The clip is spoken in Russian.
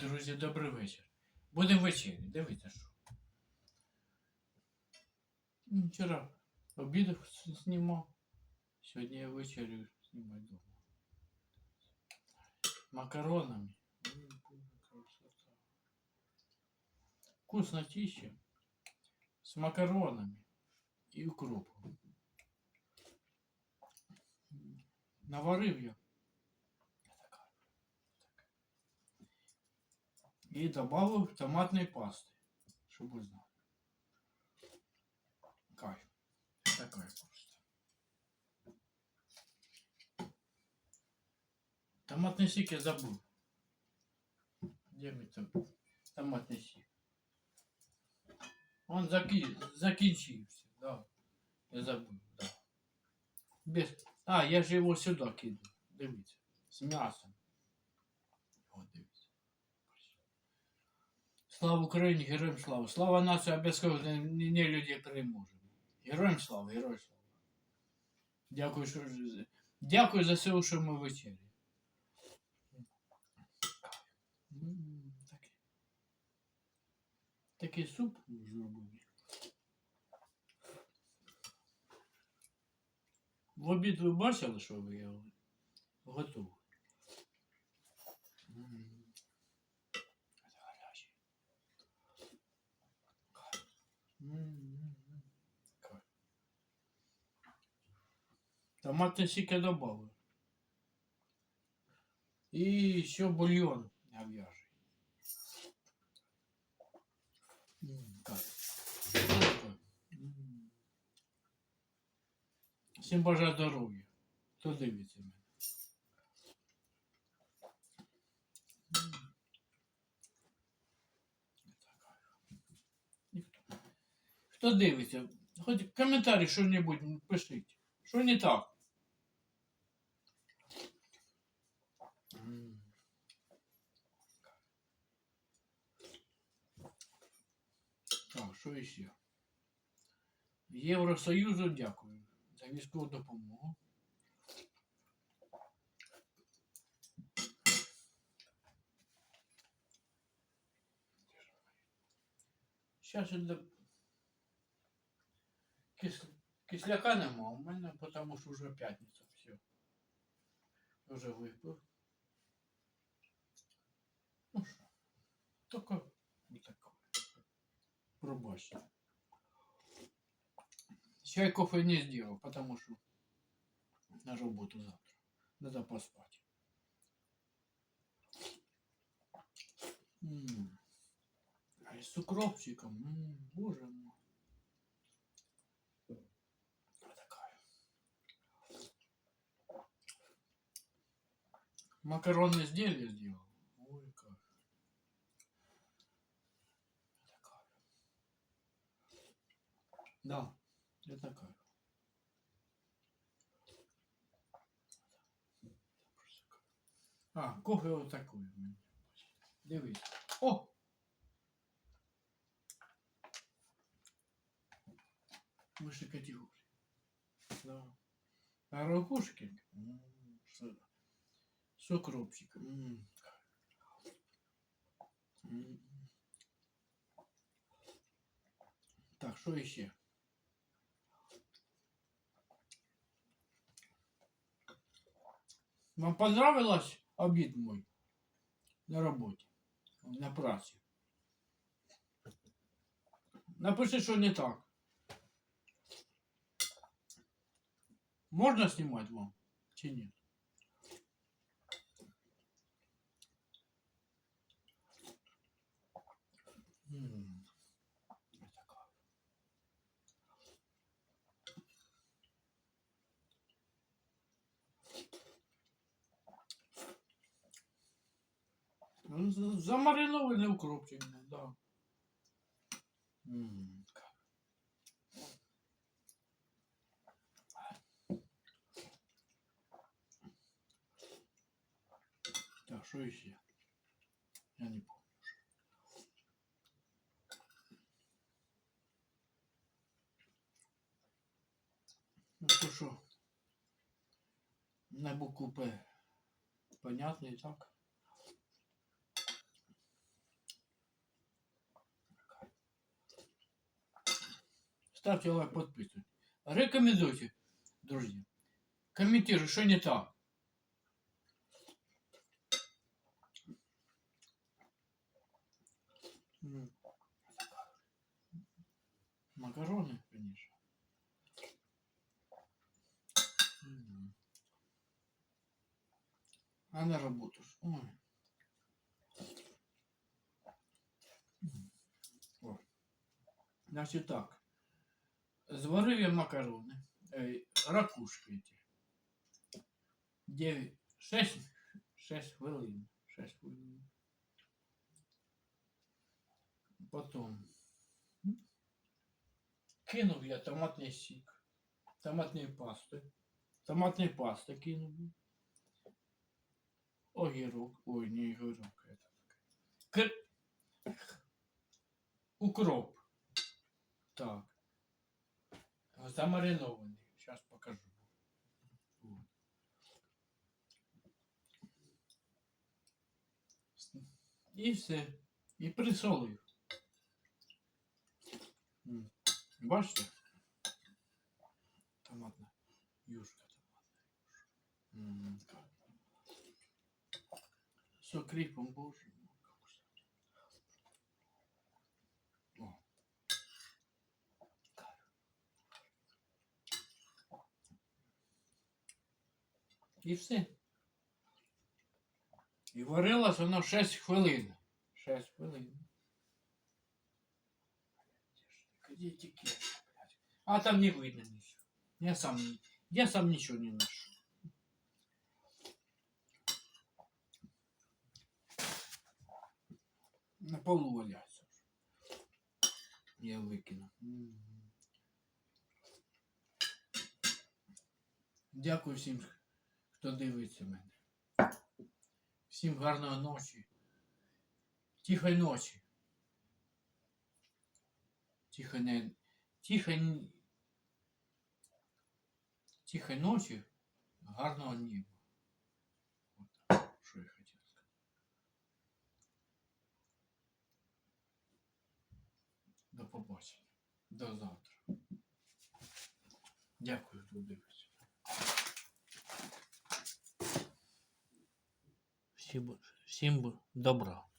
Друзі, добрий вечір. Будемо вечері. Дивіться, що. М, Вчора обідав с- знімав. Сьогодні я вечерю знімаю вдома. Макаронами. М, боже, красота. Вкуснотища. С макаронами і укропом. М, Наварив я. І добавив томатної пасти, щоб ви знали. Кайф. Такая просто. Томатний сік я забув. Де мій там томатний сік? Он заки... закінчився, да. Я забув, да. Без... А, я ж його сюди кину. Дивіться. З м'ясом. Слава Україні, героям слава. Слава нації, обов'язково не, людей переможемо. Героям слава, героям слава. Дякую, що Дякую за все, що ми вечері. Такий. Суп зробив. В обід ви бачили, що ви я Томатный сік я добавив. І ще бульйон говяжий. М, кайф. Кайф. М. Всім бажаю здоров'я. Хто дивиться мене. Хто дивиться? Хоч коментарі що-небудь пишіть. Що не так? Так, що ще? Євросоюзу дякую за військову допомогу. Сейчас это кис... кисляка нема у мене, потому що вже все. Вже випив. Ну що, тільки отако. Пробачте. Чай кофе не сделал, потому что на работу завтра. Надо поспать. М. А и с укропчиком. М, боже мой. Макаронные изделия сделал. Ой, как. Такая. Да, это такая. А, кофе вот такой. Дивись. О! Выше категории. Да. А ракушки? м, С, с укропчиком. М. М. Так, что еще? Вам понравилось обід мой на роботі, на праці? Напиши, що не так. Можна знімати вам чи ні? М, така. Ну, з- Замаринований укропчик, да. М, как. Так, что еще? Я не помню. на букву П. Понятно и так. Ставьте лайк, подписывайтесь. Рекомендуйте, друзья. Комментируйте, что не так. Макароны, конечно. А на работу. ж, Ой. М. О. Значит так. Зварив я макарони. Ей, ракушки эти. 9, 6, 6 хвилин. 6 хвилин. Потом кинув я томатний сік, томатної пасти. Томатної пасти кинув. Огірок. Ой, не огірок. Это. Кр... Укроп. Так. Замаринованный. Сейчас покажу. Вот. І все. І присолив. М. Бачите? Томатна юшка томатна. М. С окріпом, боже мой. как вкусно. О. І все. І варилось воно 6 хвилин. 6 хвилин. Где эти кеши, блядь? А там не видно ничего. Я сам, не- я сам ничего не ношу. На полу валяется. уже. Я викину. Дякую всім, хто дивиться мене. Всім гарної ночі. Тихої ночі. Тихой, не... Тихой... н- Тихой ночі, гарного неба. От, що я хотів сказати. До побачення. До завтра. Дякую, хто дивиться. Всім, всім добра.